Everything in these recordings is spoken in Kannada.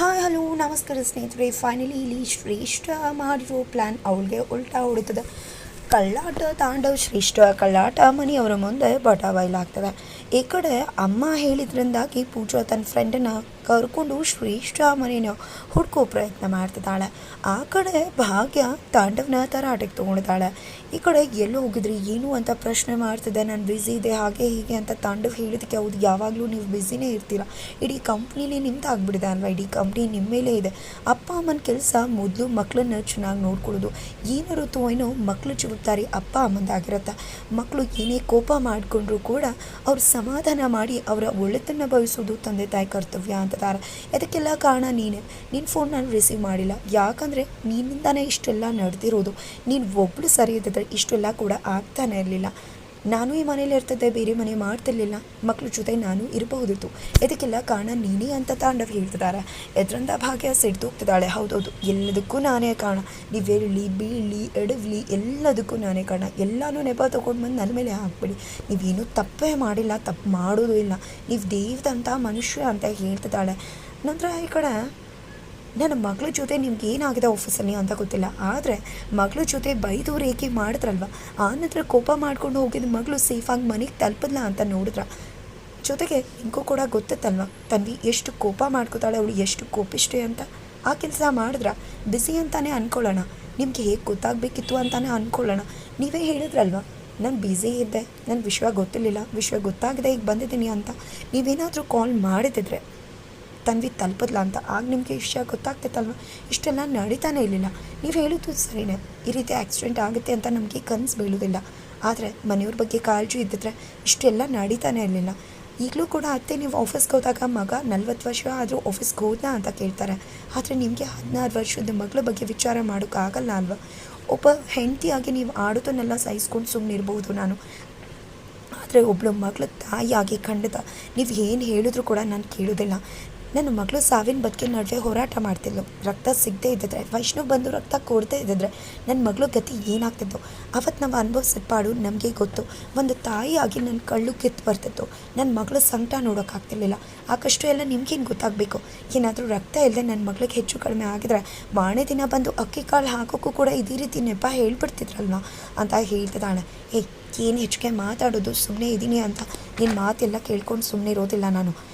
ಹಾಯ್ ಹಲೋ ನಮಸ್ಕಾರ ಸ್ನೇಹಿತರೆ. ಫೈನಲಿ ಇಲ್ಲಿ ಶ್ರೇಷ್ಠ ಮಾಡಿರೋ ಪ್ಲ್ಯಾನ್ ಅವಳಿಗೆ ಉಲ್ಟಾ ಹೊಡಿತದೆ ಕಳ್ಳಾಟ ತಾಂಡವ್ ಶ್ರೇಷ್ಠ ಕಳ್ಳಾಟ ಮನಿ ಅವರ ಮುಂದೆ ಬಟ ಬಯಲಾಗ್ತದೆ. ಈ ಕಡೆ ಅಮ್ಮ ಹೇಳಿದ್ರಿಂದಾಗಿ ಪೂಜಾ ತನ್ನ ಫ್ರೆಂಡನ್ನ ಕರ್ಕೊಂಡು ಶ್ರೇಷ್ಠ ಮನೆಯ ಹುಡ್ಕೋ ಪ್ರಯತ್ನ ಮಾಡ್ತಿದ್ದಾಳೆ. ಆ ಕಡೆ ಭಾಗ್ಯ ತಾಂಡವನ ತರಾಟೆಗೆ ತೊಗೊಂಡಿದ್ದಾಳೆ. ಈ ಕಡೆ ಎಲ್ಲೋ ಹೋಗಿದ್ರಿ, ಏನು ಅಂತ ಪ್ರಶ್ನೆ ಮಾಡ್ತಿದ್ದೆ. ನಾನು ಬ್ಯುಸಿ ಇದೆ ಹಾಗೆ ಹೀಗೆ ಅಂತ ತಾಂಡವ್ ಹೇಳಿದಕ್ಕೆ ಹೌದು, ಯಾವಾಗಲೂ ನೀವು ಬ್ಯುಸಿನೇ ಇರ್ತೀರ. ಇಡೀ ಕಂಪ್ನಿಲಿ ನಿಮ್ದು ಆಗ್ಬಿಡಿದೆ ಅಲ್ವಾ? ಇಡೀ ಕಂಪ್ನಿ ನಿಮ್ಮ ಮೇಲೆ ಇದೆ. ಅಪ್ಪ ಅಮ್ಮನ ಕೆಲಸ ಮೊದಲು ಮಕ್ಕಳನ್ನ ಚೆನ್ನಾಗಿ ನೋಡ್ಕೊಳ್ಳೋದು. ಏನಿರುತ್ತೋ ಏನೋ ಮಕ್ಕಳು ಜವಾಬ್ದಾರಿ ಅಪ್ಪ ಅಮ್ಮಂದಾಗಿರುತ್ತೆ ಮಕ್ಕಳು ಏನೇ ಕೋಪ ಮಾಡಿಕೊಂಡ್ರೂ ಕೂಡ ಅವ್ರು ಸಮಾಧಾನ ಮಾಡಿ ಅವರ ಒಳ್ಳೆತನ ಭವಿಸೋದು ತಂದೆ ತಾಯಿ ಕರ್ತವ್ಯ ಅಂತಾರೆ ಇದಕ್ಕೆಲ್ಲ ಕಾರಣ ನೀನೇ? ನಿನ್ನ ಫೋನ್ ನಾನು ರಿಸೀವ್ ಮಾಡಿಲ್ಲ. ಯಾಕಂದರೆ ನಿನ್ನಿಂದಾನೇ ಇಷ್ಟೆಲ್ಲ ನಡೆದಿರೋದು. ನೀನು ಒಬ್ಬಳು ಸರಿ ಇದ್ದಿದ್ರೆ ಇಷ್ಟೆಲ್ಲ ಕೂಡ ಆಗ್ತಾನೆ ಇರಲಿಲ್ಲ. ನಾನು ಈ ಮನೇಲಿ ಇರ್ತಿದ್ದೆ ಬೇರೆ ಮನೆ ಮಾಡ್ತಿರ್ಲಿಲ್ಲ. ಮಕ್ಕಳ ಜೊತೆ ನಾನು ಇರಬಹುದಿತ್ತು. ಇದಕ್ಕೆಲ್ಲ ಕಾರಣ ನೀನೇ ಅಂತ ತಾಂಡವ್ ಹೇಳ್ತಿದ್ದಾರೆ. ಎದ್ರಂದ ಭಾಗ್ಯ ಸಿಡ್ದೋಗ್ತಿದ್ದಾಳೆ ಹೌದೌದು, ಎಲ್ಲದಕ್ಕೂ ನಾನೇ ಕಾರಣ. ನೀವೆರಳಿ ಬೀಳಿ ಎಡವ್ಲಿ, ಎಲ್ಲದಕ್ಕೂ ನಾನೇ ಕಾರಣ. ಎಲ್ಲನೂ ನೆಪ ತೊಗೊಂಡು ಬಂದು ನನ್ನ ಮೇಲೆ ಹಾಕ್ಬಿಡಿ. ನೀವೇನು ತಪ್ಪೇ ಮಾಡಿಲ್ಲ, ತಪ್ಪು ಮಾಡೋದು ಇಲ್ಲ. ನೀವು ದೇವ್ದಂಥ ಮನುಷ್ಯ ಅಂತ ಹೇಳ್ತಿದ್ದಾಳೆ. ನಂತರ ಈ ಕಡೆ ನನ್ನ ಮಗಳ ಜೊತೆ ನಿಮ್ಗೆ ಏನಾಗಿದೆ ಆಫೀಸಲ್ಲಿ ಅಂತ ಗೊತ್ತಿಲ್ಲ. ಆದರೆ ಮಗಳ ಜೊತೆ ಬೈದು ರೇಖೆ ಮಾಡಿದ್ರಲ್ವ? ಆ ನಂತರ ಕೋಪ ಮಾಡ್ಕೊಂಡು ಹೋಗಿದ್ದ ಮಗಳು ಸೇಫಾಗಿ ಮನೆಗೆ ತಲುಪಲ್ಲ ಅಂತ ನೋಡಿದ್ರ? ಜೊತೆಗೆ ನಿಮಗೂ ಕೂಡ ಗೊತ್ತತ್ತಲ್ವ? ತನ್ವಿ ಎಷ್ಟು ಕೋಪ ಮಾಡ್ಕೋತಾಳೆ, ಅವಳು ಎಷ್ಟು ಕೋಪಿಷ್ಟೆ ಅಂತ? ಆ ಕೆಲಸ ಮಾಡಿದ್ರ? ಬಿಸಿ ಅಂತಾನೆ ಅನ್ಕೊಳ್ಳೋಣ. ನಿಮಗೆ ಹೇಗೆ ಗೊತ್ತಾಗಬೇಕಿತ್ತು ಅಂತಾನೆ ಅಂದ್ಕೊಳ್ಳೋಣ ನೀವೇ ಹೇಳಿದ್ರಲ್ವ? ನಾನು ಬ್ಯುಸಿ ಇದ್ದೆ. ನನ್ನ ವಿಷಯ ಗೊತ್ತಿರಲಿಲ್ಲ. ವಿಷಯ ಗೊತ್ತಾಗದೆ ಈಗ ಬಂದಿದ್ದೀನಿ ಅಂತ. ನೀವೇನಾದರೂ ಕಾಲ್ ಮಾಡಿದಿದ್ರೆ ತನ್ವಿ ತಲುಪದ್ಲ ಅಂತ. ಆಗ ನಿಮಗೆ ವಿಷಯ ಗೊತ್ತಾಗ್ತೈತಲ್ವ ಇಷ್ಟೆಲ್ಲ ನಡೀತಾನೆ ಇರಲಿಲ್ಲ. ನೀವು ಹೇಳೋದು ಸರಿನೇ. ಈ ರೀತಿ ಆಕ್ಸಿಡೆಂಟ್ ಆಗುತ್ತೆ ಅಂತ ನಮಗೆ ಕನಸು ಬೀಳೋದಿಲ್ಲ. ಆದರೆ ಮನೆಯವ್ರ ಬಗ್ಗೆ ಕಾಳಜಿ ಇದ್ದಿದ್ರೆ ಇಷ್ಟೆಲ್ಲ ನಡೀತಾನೆ ಇರಲಿಲ್ಲ. ಈಗಲೂ ಕೂಡ ಅತ್ತೆ ನೀವು ಆಫೀಸ್ಗೆ ಹೋದಾಗ ಮಗ ನಲ್ವತ್ತು ವರ್ಷ ಆದರೂ ಆಫೀಸ್ಗೆ ಹೋದ್ನ ಅಂತ ಕೇಳ್ತಾರೆ. ಆದರೆ ನಿಮಗೆ ಹದಿನಾರು ವರ್ಷದ ಮಗಳ ಬಗ್ಗೆ ವಿಚಾರ ಮಾಡೋಕ್ಕಾಗಲ್ಲ ಅಲ್ವಾ? ಒಬ್ಬ ಹೆಂಡತಿಯಾಗಿ ನೀವು ಆಡೋದನ್ನೆಲ್ಲ ಸಹಿಸ್ಕೊಂಡು ಸುಮ್ಮನೆ ಇರ್ಬೋದು ನಾನು. ಆದರೆ ಒಬ್ಬಳು ಮಗಳ ತಾಯಿಯಾಗಿ ಖಂಡಿತ ನೀವು ಏನು ಹೇಳಿದ್ರು ಕೂಡ ನಾನು ಕೇಳೋದಿಲ್ಲ. ನನ್ನ ಮಗಳು ಸಾವಿನ ಬದುಕಿನ ನಡುವೆ ಹೋರಾಟ ಮಾಡ್ತಿದ್ಲು. ರಕ್ತ ಸಿಗದೆ ಇದ್ದಿದ್ರೆ, ವೈಷ್ಣವ್ ಬಂದು ರಕ್ತ ಕೊಡದೇ ಇದ್ದಿದ್ರೆ ನನ್ನ ಮಗಳು ಗತಿ ಏನಾಗ್ತಿತ್ತು? ಅವತ್ತು ನಾವು ಅನುಭವಿಸಿದ ಪಾಡು ನಮಗೆ ಗೊತ್ತು. ಒಂದು ತಾಯಿಯಾಗಿ ನನ್ನ ಕಳ್ಳು ಕಿತ್ತು ಬರ್ತಿತ್ತು. ನನ್ನ ಮಗಳ ಸಂಕಟ ನೋಡೋಕ್ಕಾಗ್ತಿರ್ಲಿಲ್ಲ ಆ ಕಷ್ಟ ಎಲ್ಲ ನಿಮ್ಗೇನು ಗೊತ್ತಾಗಬೇಕು? ಏನಾದರೂ ರಕ್ತ ಇಲ್ಲದೆ ನನ್ನ ಮಗಳಿಗೆ ಹೆಚ್ಚು ಕಡಿಮೆ ಆಗಿದ್ರೆ ಬಾಣೆ ದಿನ ಬಂದು ಅಕ್ಕಿ ಕಾಳು ಹಾಕೋಕ್ಕೂ ಕೂಡ ಇದೇ ರೀತಿ ನೆಪ ಹೇಳ್ಬಿಡ್ತಿದ್ರಲ್ವ? ಅಂತ ಹೇಳ್ತಿದ್ದಾಳೆ. ಏಯ್, ಏನು ಹೆಚ್ಚಿಗೆ ಮಾತಾಡೋದು ಸುಮ್ಮನೆ ಇದ್ದೀನಿ ಅಂತ? ನಿನ್ನ ಮಾತೆಲ್ಲ ಕೇಳ್ಕೊಂಡು ಸುಮ್ಮನೆ ಇರೋದಿಲ್ಲ ನಾನು.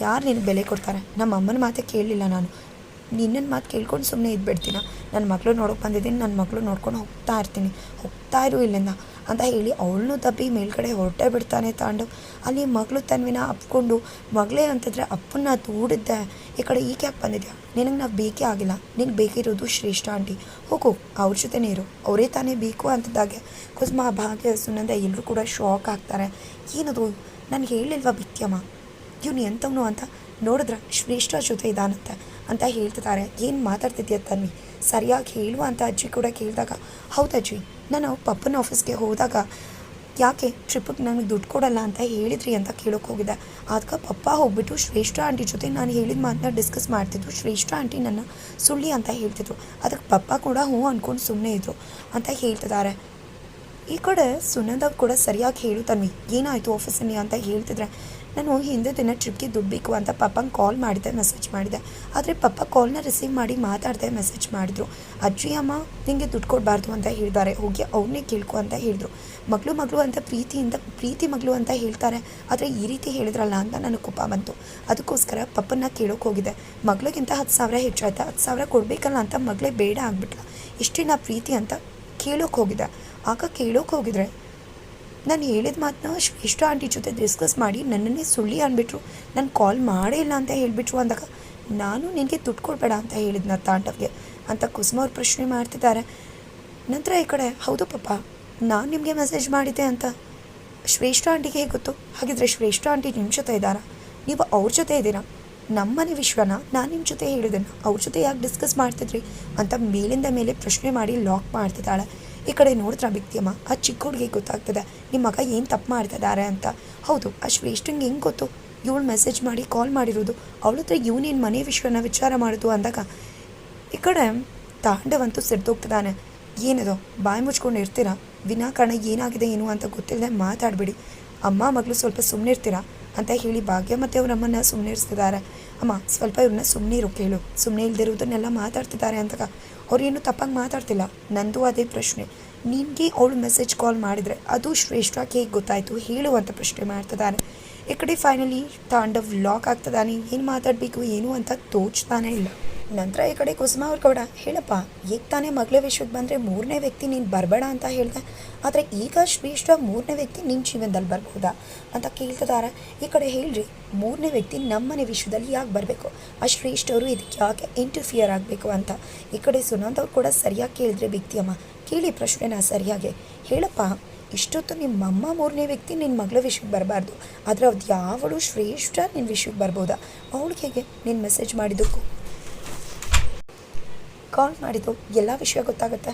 ಯಾರು ನಿನಗೆ ಬೆಲೆ ಕೊಡ್ತಾರೆ? ನಮ್ಮ ಅಮ್ಮನ ಮಾತೇ ಕೇಳಲಿಲ್ಲ ನಾನು. ನಿನ್ನನ್ನು ಮಾತು ಕೇಳ್ಕೊಂಡು ಸುಮ್ಮನೆ ಇದ್ಬಿಡ್ತೀನ? ನನ್ನ ಮಗಳು ನೋಡೋಕೆ ಬಂದಿದ್ದೀನಿ ನನ್ನ ಮಕ್ಕಳು ನೋಡ್ಕೊಂಡು ಹೋಗ್ತಾ ಇರ್ತೀನಿ. ಹೋಗ್ತಾ ಇರು ಇಲ್ಲಿಂದ ಅಂತ ಹೇಳಿ ಅವಳನ್ನೂ ತಪ್ಪಿ ಮೇಲ್ಗಡೆ ಹೊರಟೇ ಬಿಡ್ತಾನೆ ತಾಂಡು. ಅಲ್ಲಿ ಮಗಳು ತನ್ವಿನ ಅಪ್ಕೊಂಡು, ಮಗಳೇ ಅಂತಂದರೆ ಅಪ್ಪನ್ನ ತೂಡಿದ್ದೆ. ಈ ಕಡೆ ಈಗ ಬಂದಿದ್ಯಾ? ನಿನಗೆ ನಾವು ಬೇಕೇ ಆಗಿಲ್ಲ. ನಿನಗೆ ಬೇಕಿರೋದು ಶ್ರೇಷ್ಠ ಆಂಟಿ. ಹೋಗು, ಅವ್ರ ಜೊತೆನೇ ಇರು. ಅವರೇ ತಾನೇ ಬೇಕು ಅಂತದಾಗೆ. ಕುಸುಮ, ಭಾಗ್ಯ, ಸುನಂದ ಎಲ್ಲರೂ ಕೂಡ ಶಾಕ್ ಆಗ್ತಾರೆ. ಏನದು? ನನಗೆ ಹೇಳಿಲ್ವಾ ಬಿತ್ಯಮ್ಮ ಇವ್ನು ಎಂಥವನು ಅಂತ ನೋಡಿದ್ರೆ ಶ್ರೇಷ್ಠ ಜೊತೆ ಇದಾನಂತೆ ಅಂತ ಹೇಳ್ತಿದ್ದಾರೆ ಏನು ಮಾತಾಡ್ತಿದ್ಯ ತನ್ವಿ? ಸರಿಯಾಗಿ ಹೇಳುವ ಅಂತ ಅಜ್ಜಿ ಕೂಡ ಕೇಳಿದಾಗ, ಹೌದು ಅಜ್ಜಿ, ನಾನು ಪಪ್ಪನ ಆಫೀಸ್ಗೆ ಹೋದಾಗ ಯಾಕೆ ಟ್ರಿಪ್ಪಿಗೆ ನನಗೆ ದುಡ್ಡು ಕೊಡಲ್ಲ ಅಂತ ಹೇಳಿದ್ರಿ ಅಂತ ಕೇಳೋಕೆ ಹೋಗಿದ್ದೆ. ಅದಕ್ಕೆ ಪಪ್ಪ ಹೋಗ್ಬಿಟ್ಟು ಶ್ರೇಷ್ಠ ಆಂಟಿ ಜೊತೆ ನಾನು ಹೇಳಿದ ಮಾತನ್ನ ಡಿಸ್ಕಸ್ ಮಾಡ್ತಿದ್ರು. ಶ್ರೇಷ್ಠ ಆಂಟಿ ನನ್ನ ಸುಳ್ಳಿ ಅಂತ ಹೇಳ್ತಿದ್ರು. ಅದಕ್ಕೆ ಪಪ್ಪ ಕೂಡ ಹ್ಞೂ ಅಂದ್ಕೊಂಡು ಸುಮ್ಮನೆ ಇದ್ರು ಅಂತ ಹೇಳ್ತಿದ್ದಾರೆ ಈ ಕಡೆ ಸುನಂದ ಕೂಡ ಸರಿಯಾಗಿ ಹೇಳು ಏನಾಯಿತು ಆಫೀಸಲ್ಲಿ ಅಂತ ಹೇಳ್ತಿದ್ರೆ, ನಾನು ಹಿಂದೆ ದಿನ ಟ್ರಿಪ್ಗೆ ದುಡ್ಡು ಬೇಕು ಅಂತ ಪಪ್ಪಂಗೆ ಕಾಲ್ ಮಾಡಿದೆ ಮೆಸೇಜ್ ಮಾಡಿದೆ. ಆದರೆ ಪಪ್ಪ ಕಾಲ್ನ ರಿಸೀವ್ ಮಾಡಿ ಮಾತಾಡಿದೆ ಮೆಸೇಜ್ ಮಾಡಿದ್ರು. ಅಜ್ಜಿ, ಅಮ್ಮ ನಿಮಗೆ ದುಡ್ಡು ಕೊಡಬಾರ್ದು ಅಂತ ಹೇಳಿದ್ದಾರೆ ಹೋಗಿ ಅವ್ರನ್ನೇ ಕೇಳ್ಕೊ ಅಂತ ಹೇಳಿದ್ರು. ಮಗಳು ಮಗಳು ಅಂತ ಪ್ರೀತಿಯಿಂದ, ಪ್ರೀತಿ ಮಗಳು ಅಂತ ಹೇಳ್ತಾರೆ, ಆದರೆ ಈ ರೀತಿ ಹೇಳಿದ್ರಲ್ಲ ಅಂತ ನನಗೆ ಕೋಪ ಬಂತು. ಅದಕ್ಕೋಸ್ಕರ ಪಪ್ಪನ್ನ ಕೇಳೋಕೆ ಹೋಗಿದೆ ಮಗಳಿಗಿಂತ ಹತ್ತು ಸಾವಿರ ಹೆಚ್ಚಾಯ್ತಾ, ಹತ್ತು ಸಾವಿರ ಕೊಡಬೇಕಲ್ಲ ಅಂತ ಮಗಳೇ ಬೇಡ ಆಗ್ಬಿಟ್ಲ. ಇಷ್ಟೇ ನಾ ಪ್ರೀತಿ ಅಂತ ಕೇಳೋಕೆ ಹೋಗಿದೆ ಆಗ ಕೇಳೋಕೆ ಹೋಗಿದ್ರೆ, ನಾನು ಹೇಳಿದ ಮಾತನ್ನ ಶ್ರೇಷ್ಠ ಆಂಟಿ ಜೊತೆ ಡಿಸ್ಕಸ್ ಮಾಡಿ ನನ್ನನ್ನೇ ಸುಳ್ಳಿ ಅಂದ್ಬಿಟ್ರು ನಾನು ಕಾಲ್ ಮಾಡೇ ಇಲ್ಲ ಅಂತ ಹೇಳಿಬಿಟ್ರು ಅಂದಾಗ, ನಾನು ನಿನಗೆ ದುಡ್ಡು ಅಂತ ಹೇಳಿದ್ನ ತಾಂಡವ್ಗೆ ಅಂತ ಕುಸುಮ ಅವ್ರು ಪ್ರಶ್ನೆ ಮಾಡ್ತಿದ್ದಾರೆ ನಂತರ ಈ ಕಡೆ, ಹೌದು ಪಪ್ಪ ನಾನು ನಿಮಗೆ ಮೆಸೇಜ್ ಮಾಡಿದ್ದೆ ಅಂತ. ಶ್ರೇಷ್ಠ ಆಂಟಿಗೆ ಹೇಗೆ ಗೊತ್ತು? ಹಾಗಿದ್ರೆ ಶ್ರೇಷ್ಠ ಆಂಟಿ ನಿಮ್ಮ ಜೊತೆ ಇದ್ದಾರಾ? ನೀವು ಅವ್ರ ಜೊತೆ ಇದ್ದೀರಾ? ನಮ್ಮನೆ ವಿಶ್ವನ, ನಾನು ನಿಮ್ಮ ಜೊತೆ ಹೇಳಿದ್ದೆನ ಅವ್ರ ಜೊತೆ ಯಾಕೆ ಡಿಸ್ಕಸ್ ಮಾಡ್ತಿದ್ರಿ? ಅಂತ ಮೇಲಿಂದ ಮೇಲೆ ಪ್ರಶ್ನೆ ಮಾಡಿ ಲಾಕ್ ಮಾಡ್ತಿದ್ದಾಳೆ. ಈ ಕಡೆ ನೋಡಿದ್ರ ಬಿಕ್ತಿಯಮ್ಮ ಆ ಚಿಕ್ಕ ಹುಡುಗಿ ಗೊತ್ತಾಗ್ತದೆ ನಿಮ್ಮ ಮಗ ಏನು ತಪ್ಪು ಮಾಡ್ತಿದ್ದಾರೆ ಅಂತ. ಹೌದು ಆ ಶ್ರೇಷ್ಠಂಗೆ ಹೆಂಗೆ ಗೊತ್ತು? ಇವಳು ಮೆಸೇಜ್ ಮಾಡಿ ಕಾಲ್ ಮಾಡಿರೋದು, ಅವಳ ಹತ್ರ ಇವನೇನು ಮನೆ ವಿಷಯನ ವಿಚಾರ ಮಾಡೋದು ಅಂದಾಗ, ಈ ಕಡೆ ತಾಂಡವಂತೂ ಸಿಡ್ದೋಗ್ತಿದ್ದಾನೆ ಏನದು, ಬಾಯಿ ಮುಚ್ಕೊಂಡು ಇರ್ತೀರಾ? ವಿನಾಕಾರಣ ಏನಾಗಿದೆ, ಏನು ಅಂತ ಗೊತ್ತಿಲ್ಲದೆ ಮಾತಾಡಬೇಡಿ. ಅಮ್ಮ, ಮಗಳು ಸ್ವಲ್ಪ ಸುಮ್ಮನೆ ಇರ್ತೀರಾ? ಅಂತ ಹೇಳಿ ಭಾಗ್ಯ ಮತ್ತು ಅವರಮ್ಮನ ಸುಮ್ಮನೆ ಇರಿಸ್ತಿದ್ದಾರೆ ಅಮ್ಮ, ಸ್ವಲ್ಪ ಇವ್ರನ್ನ ಸುಮ್ಮನೆ ಇರು, ಕೇಳು. ಸುಮ್ಮನೆ ಇಲ್ದಿರೋದನ್ನೆಲ್ಲ ಮಾತಾಡ್ತಿದ್ದಾರೆ ಅಂತ ಅವ್ರೇನು ತಪ್ಪಾಗಿ ಮಾತಾಡ್ತಿಲ್ಲ. ನಂದು ಅದೇ ಪ್ರಶ್ನೆ. ನಿನಗೆ ಅವಳು ಮೆಸೇಜ್ ಕಾಲ್ ಮಾಡಿದರೆ ಅದು ಶ್ರೇಷ್ಠಕ್ಕೆ ಹೇಗೆ ಗೊತ್ತಾಯಿತು ಹೇಳುವಂಥ ಪ್ರಶ್ನೆ ಮಾಡ್ತಿದ್ದಾನೆ ಈ ಕಡೆ ಫೈನಲಿ ತಾಂಡವ್ ಲಾಕ್ ಆಗ್ತದಾನೆ. ಏನು ಮಾತಾಡಬೇಕು, ಏನು ಅಂತ ತೋಚ್ತಾನೆ ಇಲ್ಲ. ನಂತರ ಈ ಕಡೆ ಕುಸುಮ ಅವ್ರ ಗೌಡ, ಹೇಳಪ್ಪ, ಈಗ ತಾನೇ ಮಗಳ ವಿಷಯಕ್ಕೆ ಬಂದರೆ ಮೂರನೇ ವ್ಯಕ್ತಿ ನೀನು ಬರಬೇಡ ಅಂತ ಹೇಳಿದೆ. ಆದರೆ ಈಗ ಶ್ರೇಷ್ಠ ಮೂರನೇ ವ್ಯಕ್ತಿ ನಿನ್ನ ಜೀವನದಲ್ಲಿ ಬರ್ಬೋದಾ? ಅಂತ ಕೇಳ್ತಿದ್ದಾರೆ ಈ ಕಡೆ ಹೇಳ್ರಿ, ಮೂರನೇ ವ್ಯಕ್ತಿ ನಮ್ಮನೆ ವಿಷಯದಲ್ಲಿ ಯಾಕೆ ಬರಬೇಕು? ಆ ಶ್ರೇಷ್ಠವರು ಇದಕ್ಕೆ ಯಾಕೆ ಇಂಟರ್ಫಿಯರ್ ಆಗಬೇಕು ಅಂತ? ಈ ಕಡೆ ಸುನಂದ್ ಅವ್ರು ಕೂಡ ಸರಿಯಾಗಿ ಕೇಳಿದ್ರೆ ವ್ಯಕ್ತಿಯಮ್ಮ ಕೇಳಿ ಪ್ರಶ್ನೆನ ಸರಿಯಾಗಿ. ಹೇಳಪ್ಪ, ಇಷ್ಟೊತ್ತು ನಿಮ್ಮ ಅಮ್ಮ ಮೂರನೇ ವ್ಯಕ್ತಿ ನಿನ್ನ ಮಗಳ ವಿಷಯಕ್ಕೆ ಬರಬಾರ್ದು. ಆದರೆ ಅವ್ದು ಯಾವಳು ಶ್ರೇಷ್ಠ ನಿನ್ನ ವಿಷಯಕ್ಕೆ ಬರ್ಬೋದಾ? ಅವಳಿಗೆ ಹೇಗೆ? ನೀನು ಮೆಸೇಜ್ ಮಾಡಿದ್ದಕ್ಕೂ. ಕಾಲ್ ಮಾಡಿದ್ದು ಎಲ್ಲ ವಿಷಯ ಗೊತ್ತಾಗುತ್ತೆ.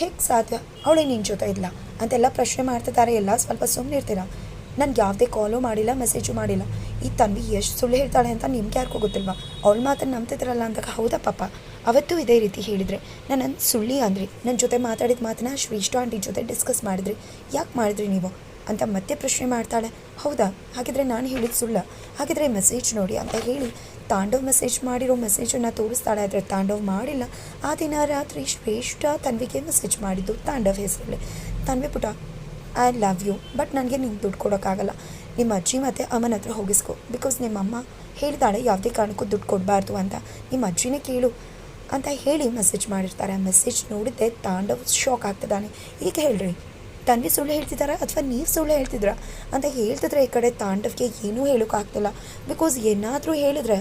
ಹೇಗೆ ಸಾಧ್ಯ? ಅವಳು ನಿನ್ನ ಜೊತೆ ಇಲ್ಲ ಅಂತೆಲ್ಲ ಪ್ರಶ್ನೆ ಮಾಡ್ತಿದ್ದಾರೆ ಎಲ್ಲ. ಸ್ವಲ್ಪ ಸುಮ್ಮನೆ ಇರ್ತೀರ? ನನಗೆ ಯಾವುದೇ ಕಾಲು ಮಾಡಿಲ್ಲ ಮೆಸೇಜು ಮಾಡಿಲ್ಲ. ಈ ತನ್ವಿ ಎಷ್ಟು ಸುಳ್ಳು ಹೇಳ್ತಾಳೆ ಅಂತ ನಿಮ್ಗೆ ಯಾರಿಗೂ ಗೊತ್ತಿಲ್ವಾ? ಅವಳು ಮಾತ್ರ ನಂಬ್ತಿದ್ರಲ್ಲ ಅಂದಾಗ ಹೌದಾ ಪಾಪ? ಅವತ್ತು ಇದೇ ರೀತಿ ಹೇಳಿದರೆ. ನಾನು ಸುಳ್ಳಿ ಅಂದ್ರಿ. ನನ್ನ ಜೊತೆ ಮಾತಾಡಿದ ಮಾತನ್ನ ಶ್ರೀಷ್ಟ ಆಂಟಿ ಜೊತೆ ಡಿಸ್ಕಸ್ ಮಾಡಿದ್ರಿ. ಯಾಕೆ ಮಾಡಿದ್ರಿ ನೀವು? ಅಂತ ಮತ್ತೆ ಪ್ರಶ್ನೆ ಮಾಡ್ತಾಳೆ. ಹೌದಾ? ಹಾಗಿದ್ರೆ ನಾನು ಹೇಳಿದ ಸುಳ್ಳ. ಹಾಗಿದ್ರೆ ಮೆಸೇಜ್ ನೋಡಿ ಅಂತ ಹೇಳಿ ತಾಂಡವ್ ಮೆಸೇಜ್ ಮಾಡಿರೋ ಮೆಸೇಜನ್ನು ತೋರಿಸ್ತಾಳೆ. ಆದರೆ ತಾಂಡವ್ ಮಾಡಿಲ್ಲ. ಆ ದಿನ ರಾತ್ರಿ ಶ್ರೇಷ್ಠ ತನ್ವಿಗೆ ಮೆಸೇಜ್ ಮಾಡಿದ್ದು ತಾಂಡವ್ ಹೆಸರಲ್ಲಿ. ತನ್ವಿ ಪುಟ ಐ ಲವ್ ಯು ಬಟ್ ನನಗೆ ನಿಂಗೆ ದುಡ್ಡು ಕೊಡೋಕ್ಕಾಗಲ್ಲ. ನಿಮ್ಮ ಅಜ್ಜಿ ಮತ್ತು ಅಮ್ಮನ ಹತ್ರ ಹೋಗಿಸ್ಕೊ. ಬಿಕಾಸ್ ನಿಮ್ಮಮ್ಮ ಹೇಳಿದಾಳೆ ಯಾವುದೇ ಕಾರಣಕ್ಕೂ ದುಡ್ಡು ಕೊಡಬಾರ್ದು ಅಂತ. ನಿಮ್ಮ ಅಜ್ಜಿನೇ ಕೇಳು ಅಂತ ಹೇಳಿ ಮೆಸೇಜ್ ಮಾಡಿರ್ತಾರೆ. ಆ ಮೆಸೇಜ್ ನೋಡಿದ್ದೆ ತಾಂಡವ್ ಶಾಕ್ ಆಗ್ತದಾನೆ ಈಗ ಹೇಳ್ರಿ? ತನ್ವಿ ಸುಳ್ಳು ಹೇಳ್ತಿದ್ದಾರಾ ಅಥವಾ ನೀವು ಸುಳ್ಳು ಹೇಳ್ತಿದ್ರಾ ಅಂತ ಹೇಳ್ತಿದ್ರೆ ಈ ಕಡೆ ತಾಂಡವ್ಗೆ ಏನೂ ಹೇಳೋಕ್ಕಾಗ್ತಿಲ್ಲ ಬಿಕಾಸ್ ಏನಾದರೂ ಹೇಳಿದ್ರೆ,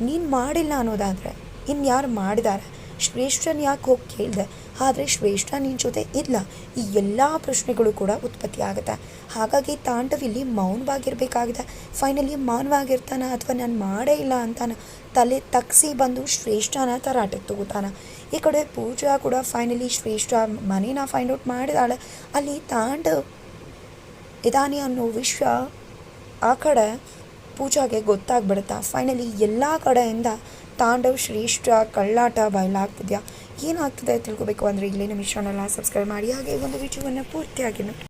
ನೀನು ಮಾಡಿಲ್ಲ ಅನ್ನೋದಾದರೆ, ಇನ್ಯಾರು ಮಾಡಿದ್ದಾರೆ ಶ್ರೇಷ್ಠನ ಯಾಕೆ ಹೋಗಿ ಕೇಳಿದೆ? ಆದರೆ ಶ್ರೇಷ್ಠ ನಿನ್ನ ಜೊತೆ ಇಲ್ಲ ಈ ಎಲ್ಲ ಪ್ರಶ್ನೆಗಳು ಕೂಡ ಉತ್ಪತ್ತಿ ಆಗುತ್ತೆ. ಹಾಗಾಗಿ ತಾಂಡವ್ ಇಲ್ಲಿ ಮೌನವಾಗಿರಬೇಕಾಗಿದೆ. ಫೈನಲಿ ಮೌನವಾಗಿರ್ತಾನ ಅಥವಾ ನಾನು ಮಾಡೇ ಇಲ್ಲ ಅಂತಾನ, ತಲೆ ತಗ್ಸಿ ಬಂದು ಶ್ರೇಷ್ಠನ ತರಾಟಕ್ಕೆ ತಗೋತಾನ ಈ ಕಡೆ ಪೂಜಾ ಕೂಡ ಫೈನಲಿ ಶ್ರೇಷ್ಠ ಮನೇನ ಫೈಂಡ್ ಔಟ್ ಮಾಡಿದಾಳೆ. ಅಲ್ಲಿ ತಾಂಡವ್ ಇದಾನೆ ಅನ್ನೋ ವಿಷಯ ಆ ಕಡೆ ಪೂಜಾಗೆ ಗೊತ್ತಾಗ್ಬಿಡುತ್ತಾ. ಫೈನಲಿ ಎಲ್ಲ ಕಡೆಯಿಂದ ತಾಂಡವ್ ಶ್ರೇಷ್ಠ ಕಳ್ಳಾಟ ಬಯಲಾಗ್ತಿದ್ಯಾ. ಏನಾಗ್ತದೆ ತಿಳ್ಕೊಬೇಕು ಅಂದರೆ ಇಲ್ಲೇ ನಮ್ಮ ಚಾನಲ್ನ ಸಬ್ಸ್ಕ್ರೈಬ್ ಮಾಡಿ. ಹಾಗೆ ಒಂದು ವಿಡಿಯೋವನ್ನು ಪೂರ್ತಿಯಾಗಿ ನೋಡಿ.